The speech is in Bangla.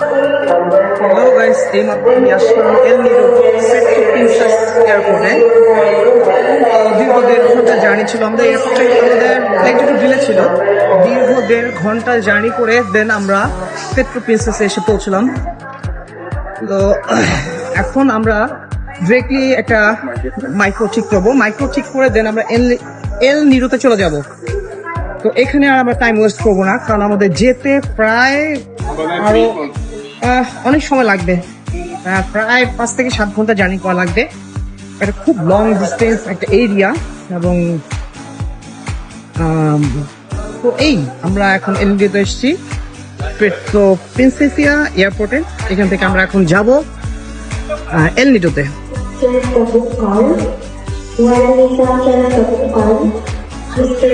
হ্যালো গাইস এই মাত্র আমি আসলাম এল প্রিন্সেস এয়ারপোর্টে দীর্ঘ দেড় ঘণ্টা জার্নি ছিল আমাদের এয়ারপোর্টে আমাদের ফ্লাইট একটু ডিলে ছিল। দীর্ঘ দেড় ঘণ্টা জার্নি করে দেন আমরা পেট্রো প্রিন্সেসে এসে পৌঁছলাম। তো, এখন আমরা ডিরেক্টলি একটা মাইক্রো ঠিক করব। মাইক্রো ঠিক করে দেন আমরা এল এল নিরোতে চলে যাব। তো এখানে আর আমরা টাইম ওয়েস্ট করব না, কারণ আমাদের যেতে প্রায় আরও অনেক সময় লাগবে। প্রায় পাঁচ থেকে সাত ঘণ্টা জার্নি করা লাগবে। এটা খুব লং ডিস্টেন্স একটা এরিয়া এবং তো এই, আমরা এখন এলডিতে এসেছি। তো প্রিন্সেসিয়া এয়ারপোর্টে এখান থেকে আমরা এখন যাব এলনিটোতে Mr.